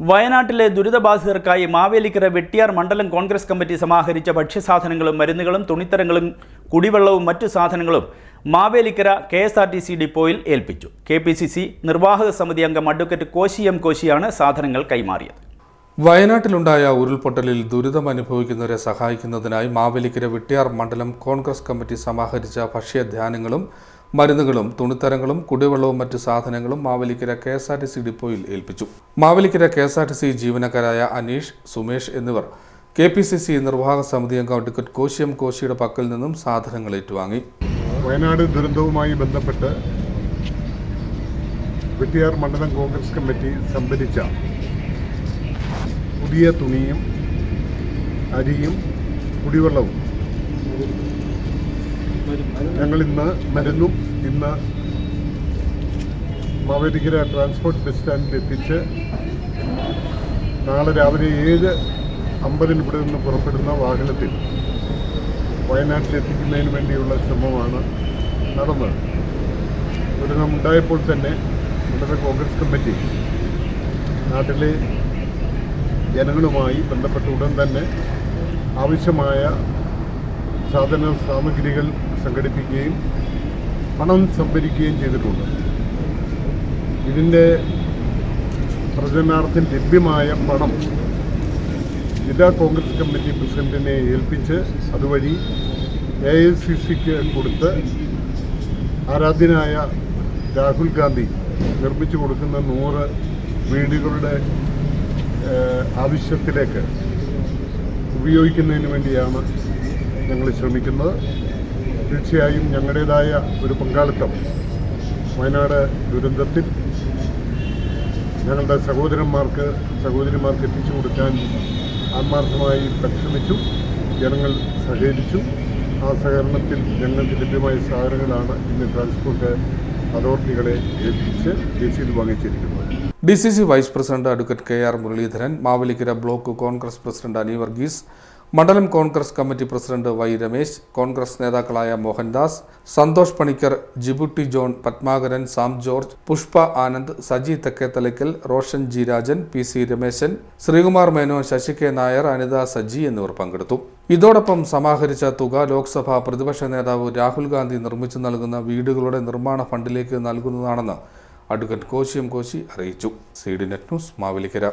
വയനാട്ടിലെ ദുരിതബാധിതർക്കായി മാവേലിക്കര വെട്ടിയാർ മണ്ഡലം കോൺഗ്രസ് കമ്മിറ്റി സമാഹരിച്ച ഭക്ഷ്യസാധനങ്ങളും മരുന്നുകളും തുണിത്തരങ്ങളും കുടിവെള്ളവും മറ്റു സാധനങ്ങളും Mavelikkara K S R T C ഡിപ്പോയിൽ ഏൽപ്പിച്ചു. കെ പി സി സി നിർവാഹക സമിതി അംഗം അഡ്വക്കേറ്റ് കോശി എം കോശിയാണ് സാധനങ്ങൾ കൈമാറിയത്. വയനാട്ടിലുണ്ടായ ഉരുൾപൊട്ടലിൽ ദുരിതം അനുഭവിക്കുന്നവരെ സഹായിക്കുന്നതിനായി മാവേലിക്കര വെട്ടിയാർ മണ്ഡലം കോൺഗ്രസ് കമ്മിറ്റി സമാഹരിച്ച ഭക്ഷ്യധാന്യങ്ങളും മരുന്നുകളും തുണിത്തരങ്ങളും കുടിവെള്ളവും മറ്റ് സാധനങ്ങളും Mavelikara K S R T C ഡിപ്പോയിൽ ഏൽപ്പിച്ചു. Mavelikara K S R T C ജീവനക്കാരായ Aneesh Sumesh എന്നിവർ കെ പി സി സി നിർവാഹക സമിതി അംഗം ടിക്കറ്റ് കോശിയം കോശിയുടെ പക്കൽ നിന്നും സാധനങ്ങൾ ഏറ്റുവാങ്ങി. വയനാട് ദുരന്തവുമായി ബന്ധപ്പെട്ട് വെട്ടിയാർ മണ്ഡലം കോൺഗ്രസ് കമ്മിറ്റി സംഭരിച്ച പുതിയ തുണിയും അരിയും കുടിവെള്ളവും ഞങ്ങൾ ഇന്ന് മരുന്നും ഇന്ന് മാവേലിക്കര ട്രാൻസ്പോർട്ട് ബസ് സ്റ്റാൻഡിൽ എത്തിച്ച് നാളെ രാവിലെ ഏഴ് അമ്പതിന് ഇവിടെ നിന്ന് പുറപ്പെടുന്ന വാഹനത്തിൽ വയനാട്ടിലെത്തിക്കുന്നതിന് വേണ്ടിയുള്ള ശ്രമമാണ് നടന്നത്. ദുരന്തം ഉണ്ടായപ്പോൾ തന്നെ ഇവിടുത്തെ കോൺഗ്രസ് കമ്മിറ്റി നാട്ടിലെ ജനങ്ങളുമായി ബന്ധപ്പെട്ട ഉടൻ തന്നെ ആവശ്യമായ സാധന സാമഗ്രികൾ സംഘടിപ്പിക്കുകയും പണം സംഭരിക്കുകയും ചെയ്തിട്ടുണ്ട്. ഇതിന്റെ പ്രചരണാർത്ഥം ലഭ്യമായ പണം ജില്ലാ കോൺഗ്രസ് കമ്മിറ്റി പ്രസിഡന്റിനെ ഏൽപ്പിച്ച് അതുവഴി എ ഐ സി സിക്ക് കൊടുത്ത് ആരാധ്യനായ രാഹുൽ ഗാന്ധി നിർമ്മിച്ചു കൊടുക്കുന്ന നൂറ് വീടുകളുടെ ആവശ്യത്തിലേക്ക് ഉപയോഗിക്കുന്നതിന് വേണ്ടിയാണ് ഞങ്ങൾ ശ്രമിക്കുന്നത്. തീർച്ചയായും ഞങ്ങളുടേതായ ഒരു പങ്കാളിത്തം വയനാട് ദുരന്തത്തിൽ ഞങ്ങളുടെ സഹോദരന്മാർക്ക് സഹോദരിമാർക്ക് എത്തിച്ചു കൊടുക്കാൻ ആത്മാർത്ഥമായി പരിശ്രമിച്ചു ജനങ്ങൾ സഹകരിച്ചു. ആ സഹകരണത്തിൽ ഞങ്ങൾക്ക് ലഭ്യമായ സാധനങ്ങളാണ് ഇന്ന് ട്രാൻസ്പോർട്ട് അതോറിറ്റികളെ ഏൽപ്പിച്ച് രസീത് വാങ്ങിച്ചിരിക്കുന്നത്. D C C vice president advocate K R Muraleedharan Mavelikkara block Congress president Ani Varghese മണ്ഡലം Congress committee president Y Ramesh Congress നേതാക്കളായ Mohandas Santhosh Panicker Jibutti John Padmakaran Sam George Pushpa Anand Saji Thekkethalakkal Roshan G Rajan P C Remesan Sreekumar Menon Sasi K Nair Anitha Saji എന്നിവർ പങ്കെടുത്തു. ഇതോടൊപ്പം സമാഹരിച്ച തുക ലോക്സഭാ പ്രതിപക്ഷ നേതാവ് രാഹുൽ ഗാന്ധി നിർമ്മിച്ചു നൽകുന്ന വീടുകളുടെ നിർമ്മാണ ഫണ്ടിലേക്ക് നൽകുന്നതാണെന്ന് അഡ്വക്കേറ്റ് കോശിയം കോശി അറിയിച്ചു. C D net news Mavelikkara.